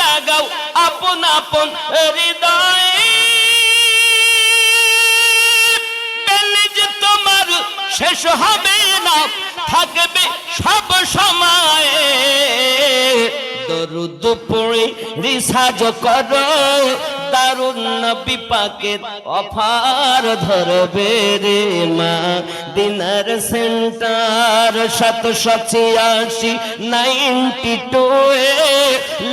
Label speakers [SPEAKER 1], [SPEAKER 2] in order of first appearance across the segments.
[SPEAKER 1] লাগাও আপন আপন হৃদয়। তোমার শেষ হবে না, থাকবে সব সময়। দরুদ পড়ে রিসাজ করো দারুণ নবী পাকের অফার ধরবে রে মা। দিনার সেন্টার শত সছিয়াশি নাইনটি টু এ।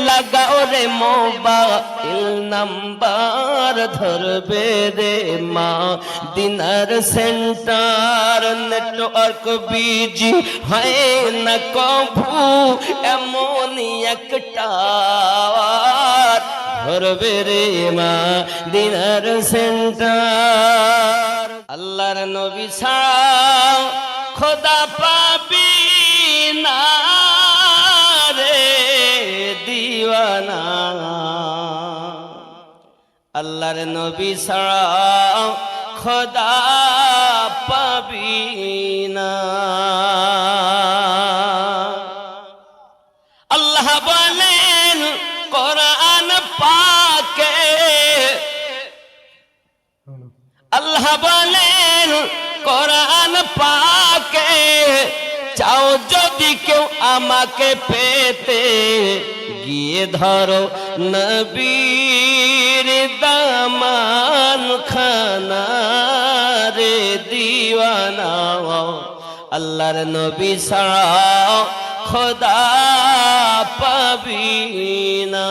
[SPEAKER 1] লাগাও রে মোবাইল নাম্বার ধরবে রে মা। দিনার সেন্টার নেটওয়ার্ক বিজি হয় না কভু, এমনই একটা ধরবে রে মা, দিনার সেন্টার। আল্লাহর নবী ছাড়া খোদা পাবি না রে দিওয়ানা। আল্লাহর নবী ছাড়া খোদা পাবি আল্লাহ কোরআন পাকে চাও যদি কেউ আমাকে পেতে, গিয়ে ধরো নবীর দামান খানা রে দিওয়ানা। আল্লাহর নবী ছাড়া খোদা পাবি না।